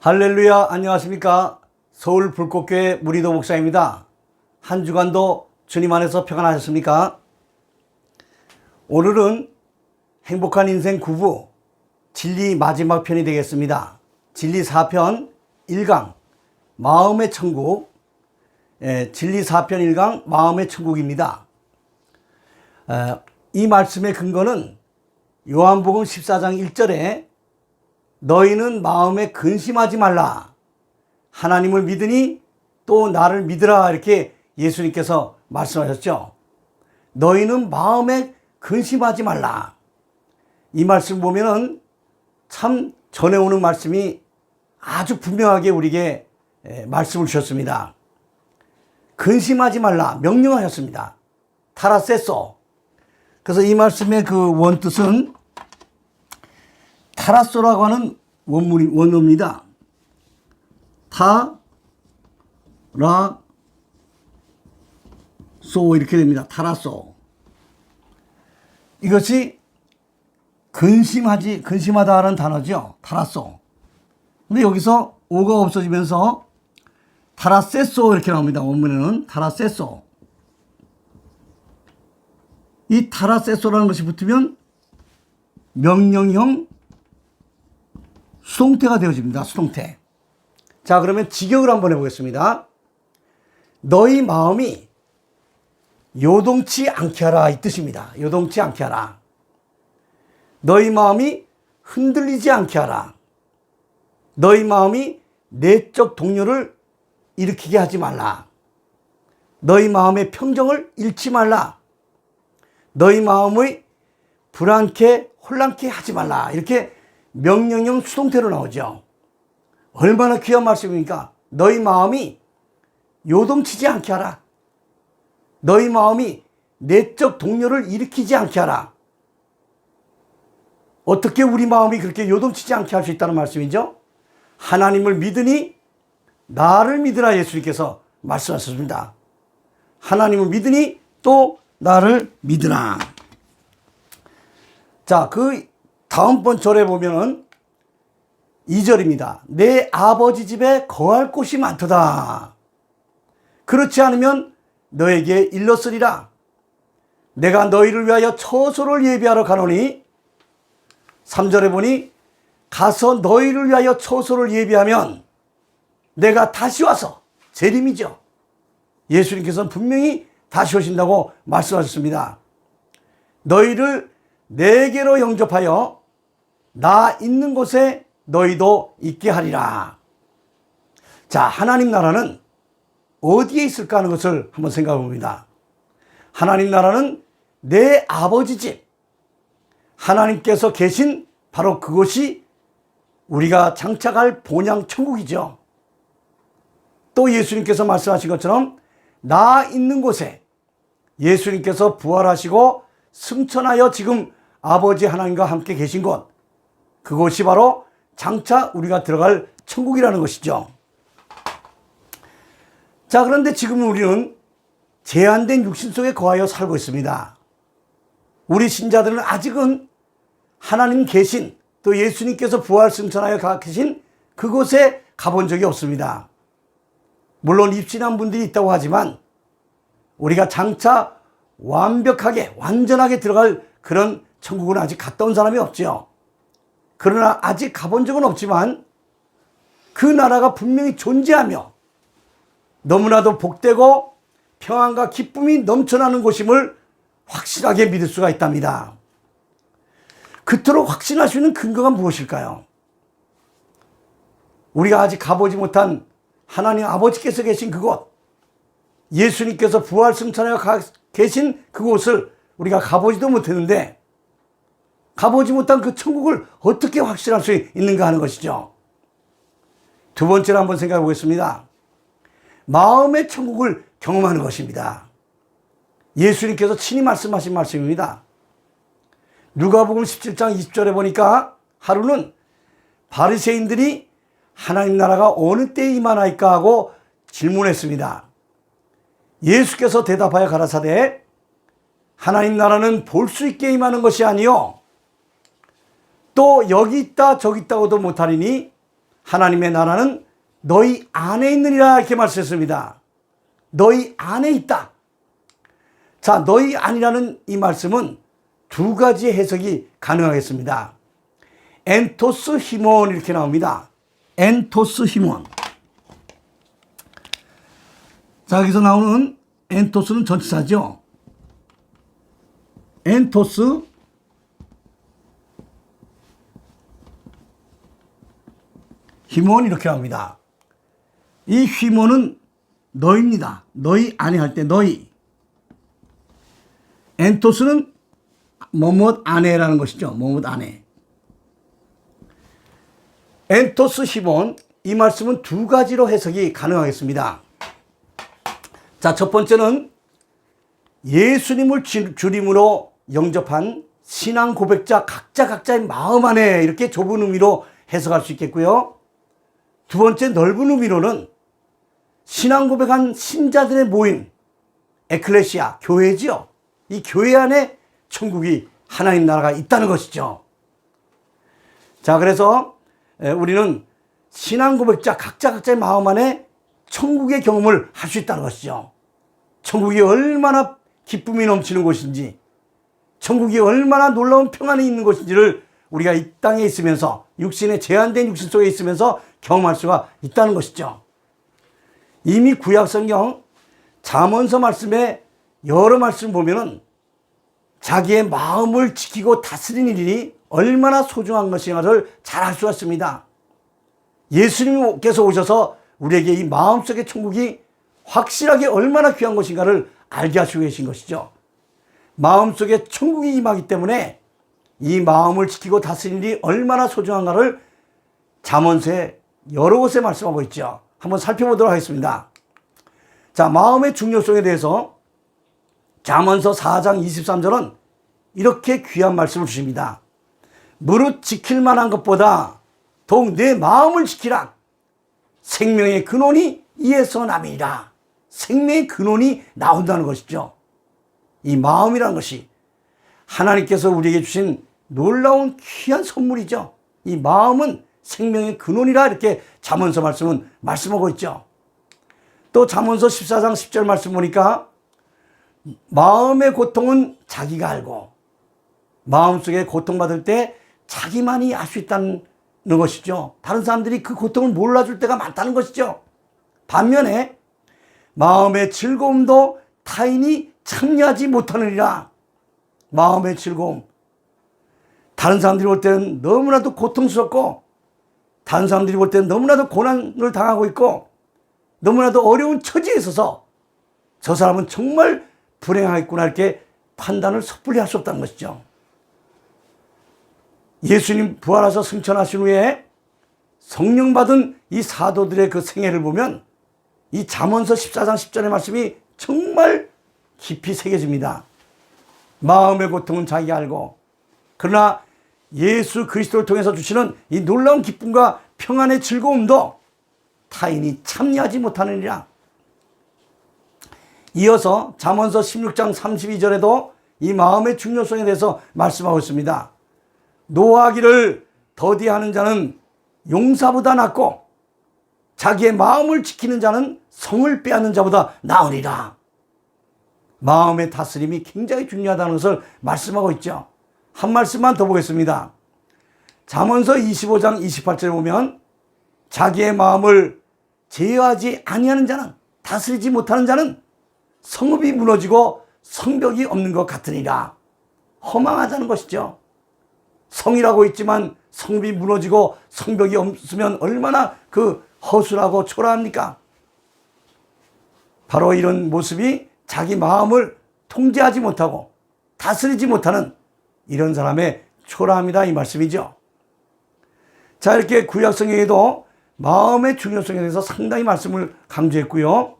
할렐루야 안녕하십니까? 서울 불꽃교회 무리도 목사입니다. 한 주간도 주님 안에서 평안하셨습니까? 오늘은 행복한 인생 9부 진리 마지막 편이 되겠습니다. 진리 4편 1강 마음의 천국. 예, 진리 4편 1강 마음의 천국입니다. 에, 이 말씀의 근거는 요한복음 14장 1절에 너희는 마음에 근심하지 말라. 하나님을 믿으니 또 나를 믿으라. 이렇게 예수님께서 말씀하셨죠. 너희는 마음에 근심하지 말라. 이 말씀 보면은 참 전해오는 말씀이 아주 분명하게 우리에게 에, 말씀을 주셨습니다. 근심하지 말라. 명령하셨습니다. 타라세소. 그래서 이 말씀의 그 원뜻은 타라소라고 하는 원문이, 원어입니다. 타, 라, 소 이렇게 됩니다. 타라소. 이것이 근심하지, 근심하다는 단어죠. 타라소. 근데 여기서 오가 없어지면서 타라세소 이렇게 나옵니다. 원문에는 타라세소. 이 타라세소라는 것이 붙으면 명령형 수동태가 되어집니다. 수동태. 자, 그러면 직역을 한번 해보겠습니다. 너희 마음이 요동치 않게 하라 이 뜻입니다. 요동치 않게 하라. 너희 마음이 흔들리지 않게 하라. 너희 마음이 내적 동요를 일으키게 하지 말라. 너희 마음의 평정을 잃지 말라. 너희 마음의 불안케 혼란케 하지 말라. 이렇게 명령형 수동태로 나오죠. 얼마나 귀한 말씀입니까? 너희 마음이 요동치지 않게 하라. 너희 마음이 내적 동요를 일으키지 않게 하라. 어떻게 우리 마음이 그렇게 요동치지 않게 할 수 있다는 말씀이죠? 하나님을 믿으니 나를 믿으라 예수님께서 말씀하셨습니다. 하나님을 믿으니 또 나를 믿으라. 자, 그 다음번 절에 보면은 2절입니다. 내 아버지 집에 거할 곳이 많도다. 그렇지 않으면 너에게 일렀으리라. 내가 너희를 위하여 처소를 예비하러 가노니 3절에 보니 가서 너희를 위하여 처소를 예비하면 내가 다시 와서 재림이죠. 예수님께서는 분명히 다시 오신다고 말씀하셨습니다. 너희를 내게로 영접하여 나 있는 곳에 너희도 있게 하리라. 자, 하나님 나라는 어디에 있을까 하는 것을 한번 생각해 봅니다. 하나님 나라는 내 아버지 집, 하나님께서 계신 바로 그곳이 우리가 장착할 본향 천국이죠. 또 예수님께서 말씀하신 것처럼 나 있는 곳에 예수님께서 부활하시고 승천하여 지금 아버지 하나님과 함께 계신 곳, 그곳이 바로 장차 우리가 들어갈 천국이라는 것이죠. 자, 그런데 지금 우리는 제한된 육신 속에 거하여 살고 있습니다. 우리 신자들은 아직은 하나님 계신 또 예수님께서 부활 승천하여 가 계신 그곳에 가본 적이 없습니다. 물론 입신한 분들이 있다고 하지만 우리가 장차 완벽하게 완전하게 들어갈 그런 천국은 아직 갔다 온 사람이 없죠. 그러나 아직 가본 적은 없지만 그 나라가 분명히 존재하며 너무나도 복되고 평안과 기쁨이 넘쳐나는 곳임을 확실하게 믿을 수가 있답니다. 그토록 확신할 수 있는 근거가 무엇일까요? 우리가 아직 가보지 못한 하나님 아버지께서 계신 그곳, 예수님께서 부활 승천하여 계신 그곳을 우리가 가보지도 못했는데 가보지 못한 그 천국을 어떻게 확신할 수 있는가 하는 것이죠. 두 번째로 한번 생각해 보겠습니다. 마음의 천국을 경험하는 것입니다. 예수님께서 친히 말씀하신 말씀입니다. 누가복음 17장 20절에 보니까 하루는 바리새인들이 하나님 나라가 어느 때에 임하나이까 하고 질문했습니다. 예수께서 대답하여 가라사대 하나님 나라는 볼 수 있게 임하는 것이 아니요 또 여기 있다 저기 있다고도 못하리니 하나님의 나라는 너희 안에 있느니라 이렇게 말씀했습니다. 너희 안에 있다. 자, 너희 안이라는 이 말씀은 두 가지 해석이 가능하겠습니다. 엔토스 히몬 이렇게 나옵니다. 엔토스 히몬. 자, 여기서 나오는 엔토스는 전치사죠. 엔토스 히몬 이렇게 나옵니다. 이 히몬은 너희입니다. 너희 안에 할때 너희. 엔토스는 뭐뭇 안에라는 것이죠. 뭐뭇 안에. 엔토스 히몬 이 말씀은 두 가지로 해석이 가능하겠습니다. 자, 첫 번째는 예수님을 주- 주님으로 영접한 신앙 고백자 각자 각자의 마음 안에 이렇게 좁은 의미로 해석할 수 있겠고요. 두 번째 넓은 의미로는 신앙 고백한 신자들의 모임, 에클레시아, 교회지요. 이 교회 안에 천국이 하나님 나라가 있다는 것이죠. 자, 그래서 에, 우리는 신앙 고백자 각자 각자의 마음 안에 천국의 경험을 할 수 있다는 것이죠. 천국이 얼마나 기쁨이 넘치는 곳인지, 천국이 얼마나 놀라운 평안이 있는 곳인지를 우리가 이 땅에 있으면서 육신의 제한된 육신 속에 있으면서 경험할 수가 있다는 것이죠. 이미 구약 성경 잠언서 말씀에 여러 말씀 보면은 자기의 마음을 지키고 다스리는 일이 얼마나 소중한 것인가를 잘 알 수가 있습니다. 예수님께서 오셔서 우리에게 이 마음속의 천국이 확실하게 얼마나 귀한 것인가를 알게 하시고 계신 것이죠. 마음속에 천국이 임하기 때문에 이 마음을 지키고 다스리는 일이 얼마나 소중한가를 잠언서에 여러 곳에 말씀하고 있죠. 한번 살펴보도록 하겠습니다. 자, 마음의 중요성에 대해서 잠언서 4장 23절은 이렇게 귀한 말씀을 주십니다. 무릇 지킬 만한 것보다 더욱 내 마음을 지키라. 생명의 근원이 이에서 남이라. 생명의 근원이 나온다는 것이죠. 이 마음이라는 것이 하나님께서 우리에게 주신 놀라운 귀한 선물이죠. 이 마음은 생명의 근원이라 이렇게 잠언서 말씀은 말씀하고 있죠. 또 잠언서 14장 10절 말씀 보니까 마음의 고통은 자기가 알고 마음속에 고통받을 때 자기만이 알 수 있다는 것이죠. 다른 사람들이 그 고통을 몰라줄 때가 많다는 것이죠. 반면에 마음의 즐거움도 타인이 참여하지 못하느니라. 마음의 즐거움. 다른 사람들이 볼 때는 너무나도 고통스럽고 다른 사람들이 볼 때는 너무나도 고난을 당하고 있고 너무나도 어려운 처지에 있어서 저 사람은 정말 불행하겠구나 이렇게 판단을 섣불리 할 수 없다는 것이죠. 예수님 부활하셔 승천하신 후에 성령 받은 이 사도들의 그 생애를 보면 이 잠언서 14장 10절의 말씀이 정말 깊이 새겨집니다. 마음의 고통은 자기가 알고 그러나 예수 그리스도를 통해서 주시는 이 놀라운 기쁨과 평안의 즐거움도 타인이 참여하지 못하느니라. 이어서 잠언서 16장 32절에도 이 마음의 중요성에 대해서 말씀하고 있습니다. 노하기를 더디하는 자는 용사보다 낫고 자기의 마음을 지키는 자는 성을 빼앗는 자보다 나으리라. 마음의 다스림이 굉장히 중요하다는 것을 말씀하고 있죠. 한 말씀만 더 보겠습니다. 잠언서 25장 28절에 보면 자기의 마음을 제어하지 아니하는 자는 다스리지 못하는 자는 성읍이 무너지고 성벽이 없는 것 같으니라. 허망하다는 것이죠. 성이라고 있지만 성읍이 무너지고 성벽이 없으면 얼마나 그 허술하고 초라합니까? 바로 이런 모습이 자기 마음을 통제하지 못하고 다스리지 못하는 이런 사람의 초라함이다 이 말씀이죠. 자 이렇게 구약 성경에도 마음의 중요성에 대해서 상당히 말씀을 강조했고요.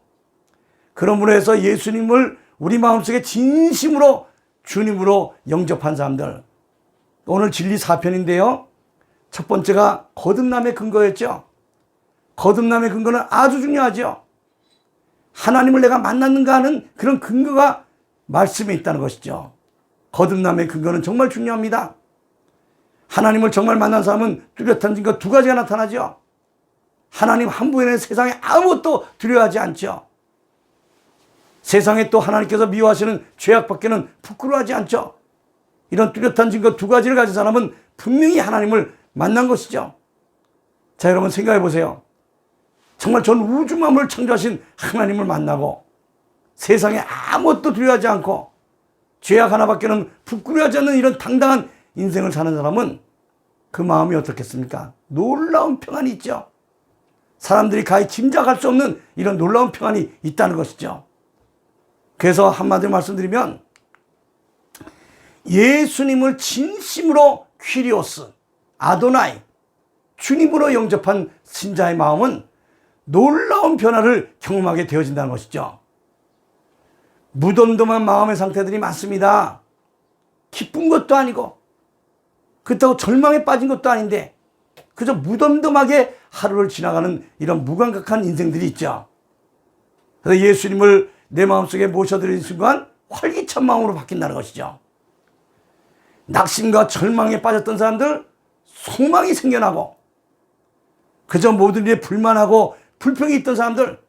그러므로 해서 예수님을 우리 마음속에 진심으로 주님으로 영접한 사람들 오늘 진리 4편인데요. 첫 번째가 거듭남의 근거였죠. 거듭남의 근거는 아주 중요하죠. 하나님을 내가 만났는가 하는 그런 근거가 말씀에 있다는 것이죠. 거듭남의 근거는 정말 중요합니다. 하나님을 정말 만난 사람은 뚜렷한 증거 두 가지가 나타나죠. 하나님 한 분의 세상에 아무것도 두려워하지 않죠. 세상에 또 하나님께서 미워하시는 죄악밖에는 부끄러워하지 않죠. 이런 뚜렷한 증거 두 가지를 가진 사람은 분명히 하나님을 만난 것이죠. 자, 여러분 생각해 보세요. 정말 전 우주 만물을 창조하신 하나님을 만나고 세상에 아무것도 두려워하지 않고 죄악 하나밖에는 부끄러워하지 않는 이런 당당한 인생을 사는 사람은 그 마음이 어떻겠습니까? 놀라운 평안이 있죠. 사람들이 가히 짐작할 수 없는 이런 놀라운 평안이 있다는 것이죠. 그래서 한마디로 말씀드리면 예수님을 진심으로 퀴리오스, 아도나이, 주님으로 영접한 신자의 마음은 놀라운 변화를 경험하게 되어진다는 것이죠. 무덤덤한 마음의 상태들이 많습니다. 기쁜 것도 아니고, 그렇다고 절망에 빠진 것도 아닌데, 그저 무덤덤하게 하루를 지나가는 이런 무감각한 인생들이 있죠. 그래서 예수님을 내 마음속에 모셔드리는 순간 활기찬 마음으로 바뀐다는 것이죠. 낙심과 절망에 빠졌던 사람들 소망이 생겨나고 그저 모든 일에 불만하고 불평이 있던 사람들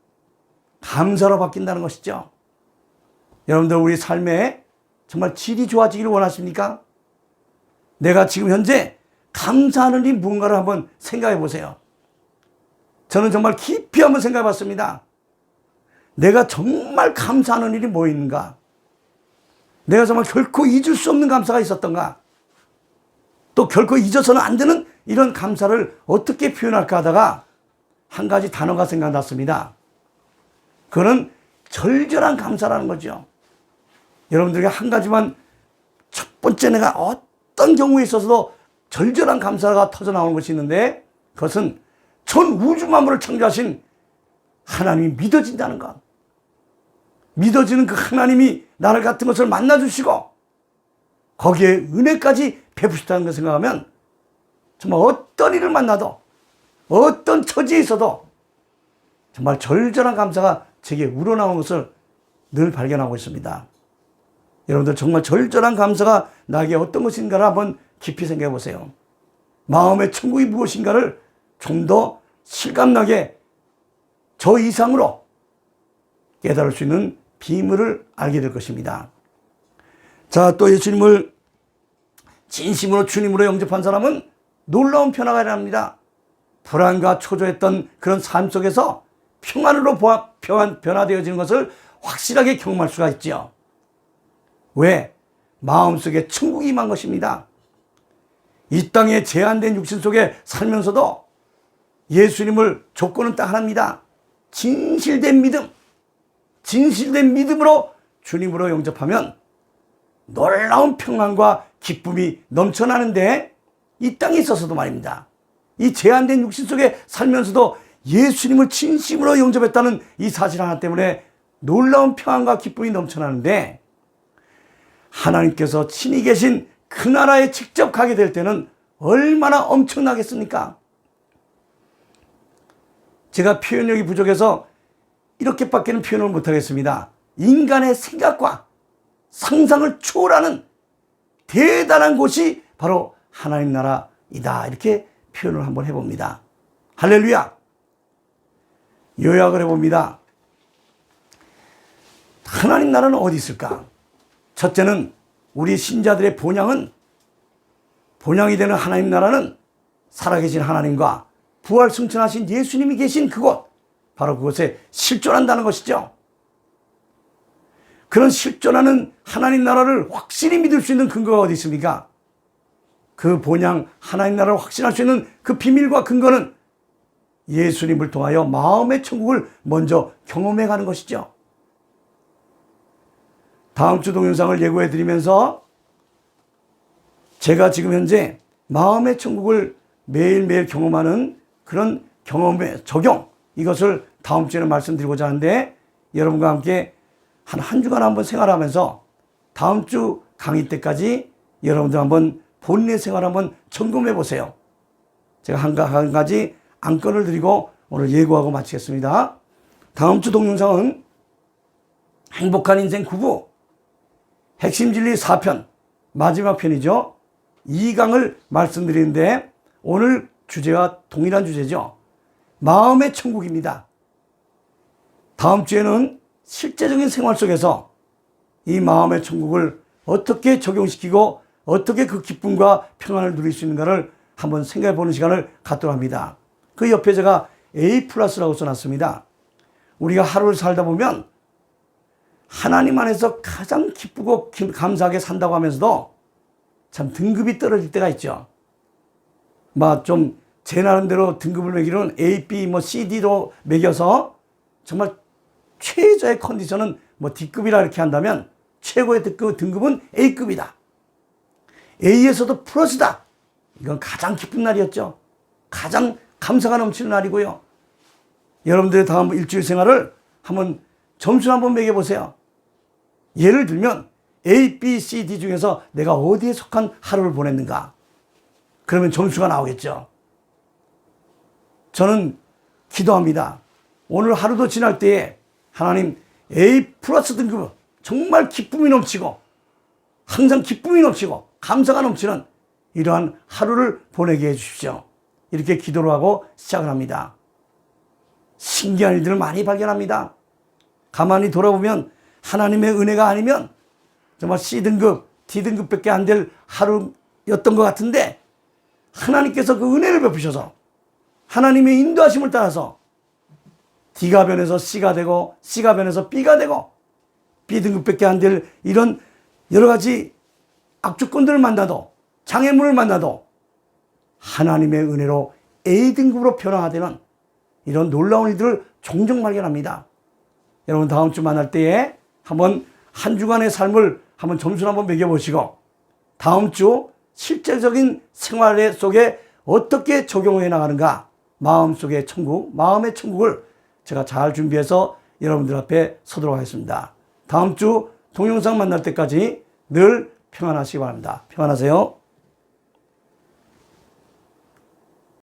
감사로 바뀐다는 것이죠. 여러분들 우리 삶에 정말 질이 좋아지기를 원하십니까? 내가 지금 현재 감사하는 일이 무언가를 한번 생각해 보세요. 저는 정말 깊이 한번 생각해 봤습니다. 내가 정말 감사하는 일이 뭐 있는가? 내가 정말 결코 잊을 수 없는 감사가 있었던가? 또 결코 잊어서는 안 되는 이런 감사를 어떻게 표현할까 하다가 한 가지 단어가 생각났습니다. 그거는 절절한 감사라는 거죠. 여러분들에게 한 가지만 첫 번째 내가 어떤 경우에 있어서도 절절한 감사가 터져 나오는 것이 있는데 그것은 전 우주 만물을 창조하신 하나님이 믿어진다는 것. 믿어지는 그 하나님이 나를 같은 것을 만나주시고 거기에 은혜까지 베푸셨다는 걸 생각하면 정말 어떤 일을 만나도 어떤 처지에 있어도 정말 절절한 감사가 제게 우러나오는 것을 늘 발견하고 있습니다. 여러분들 정말 절절한 감사가 나에게 어떤 것인가를 한번 깊이 생각해 보세요. 마음의 천국이 무엇인가를 좀 더 실감나게 저 이상으로 깨달을 수 있는 비밀을 알게 될 것입니다. 자, 또 예수님을 진심으로 주님으로 영접한 사람은 놀라운 변화가 일어납니다. 불안과 초조했던 그런 삶 속에서 평안으로 변, 변화되어지는 것을 확실하게 경험할 수가 있지요. 왜? 마음속에 천국이 임한 것입니다. 이 땅에 제한된 육신 속에 살면서도 예수님을 조건은 딱 하나입니다. 진실된 믿음, 진실된 믿음으로 주님으로 영접하면 놀라운 평안과 기쁨이 넘쳐나는데 이 땅에 있어서도 말입니다. 이 제한된 육신 속에 살면서도 예수님을 진심으로 영접했다는 이 사실 하나 때문에 놀라운 평안과 기쁨이 넘쳐나는데 하나님께서 친히 계신 그 나라에 직접 가게 될 때는 얼마나 엄청나겠습니까? 제가 표현력이 부족해서 이렇게밖에는 표현을 못하겠습니다. 인간의 생각과 상상을 초월하는 대단한 곳이 바로 하나님 나라이다. 이렇게 표현을 한번 해봅니다. 할렐루야! 요약을 해봅니다. 하나님 나라는 어디 있을까? 첫째는 우리 신자들의 본향은 본향이 되는 하나님 나라는 살아계신 하나님과 부활 승천하신 예수님이 계신 그곳, 바로 그곳에 실존한다는 것이죠. 그런 실존하는 하나님 나라를 확실히 믿을 수 있는 근거가 어디 있습니까? 그 본향 하나님 나라를 확신할 수 있는 그 비밀과 근거는 예수님을 통하여 마음의 천국을 먼저 경험해 가는 것이죠. 다음 주 동영상을 예고해 드리면서 제가 지금 현재 마음의 천국을 매일매일 경험하는 그런 경험의 적용 이것을 다음 주에는 말씀드리고자 하는데 여러분과 함께 한 한 주간 한번 생활하면서 다음 주 강의 때까지 여러분들 한번 본인의 생활 한번 점검해 보세요. 제가 한, 한 가지 안건을 드리고 오늘 예고하고 마치겠습니다. 다음 주 동영상은 행복한 인생 9부 핵심 진리 4편 마지막 편이죠. 2강을 말씀드리는데 오늘 주제와 동일한 주제죠. 마음의 천국입니다. 다음 주에는 실제적인 생활 속에서 이 마음의 천국을 어떻게 적용시키고 어떻게 그 기쁨과 평안을 누릴 수 있는가를 한번 생각해 보는 시간을 갖도록 합니다. 그 옆에 제가 A 플러스라고 써놨습니다. 우리가 하루를 살다 보면 하나님 안에서 가장 기쁘고 기- 감사하게 산다고 하면서도 참 등급이 떨어질 때가 있죠. 막 좀 제 나름대로 등급을 매기는 A, B, 뭐 C, D로 매겨서 정말 최저의 컨디션은 뭐 D급이라 이렇게 한다면 최고의 등급, 등급은 A급이다. A에서도 플러스다. 이건 가장 기쁜 날이었죠. 가장 감사가 넘치는 날이고요. 여러분들의 다음 일주일 생활을 한번 점수 한번 매겨보세요. 예를 들면 A, B, C, D 중에서 내가 어디에 속한 하루를 보냈는가? 그러면 점수가 나오겠죠. 저는 기도합니다. 오늘 하루도 지날 때에 하나님 A 플러스 등급 정말 기쁨이 넘치고 항상 기쁨이 넘치고 감사가 넘치는 이러한 하루를 보내게 해 주십시오. 이렇게 기도를 하고 시작을 합니다. 신기한 일들을 많이 발견합니다. 가만히 돌아보면 하나님의 은혜가 아니면 정말 C등급, D등급밖에 안 될 하루였던 것 같은데 하나님께서 그 은혜를 베푸셔서 하나님의 인도하심을 따라서 D가 변해서 C가 되고 C가 변해서 B가 되고 B등급밖에 안 될 이런 여러 가지 악조건들을 만나도 장애물을 만나도 하나님의 은혜로 A등급으로 변화되는 이런 놀라운 일들을 종종 발견합니다. 여러분 다음 주 만날 때에 한번 한 주간의 삶을 한번 점수를 한번 매겨보시고 다음 주 실제적인 생활 속에 어떻게 적용해 나가는가 마음속의 천국, 마음의 천국을 제가 잘 준비해서 여러분들 앞에 서도록 하겠습니다. 다음 주 동영상 만날 때까지 늘 평안하시기 바랍니다. 평안하세요.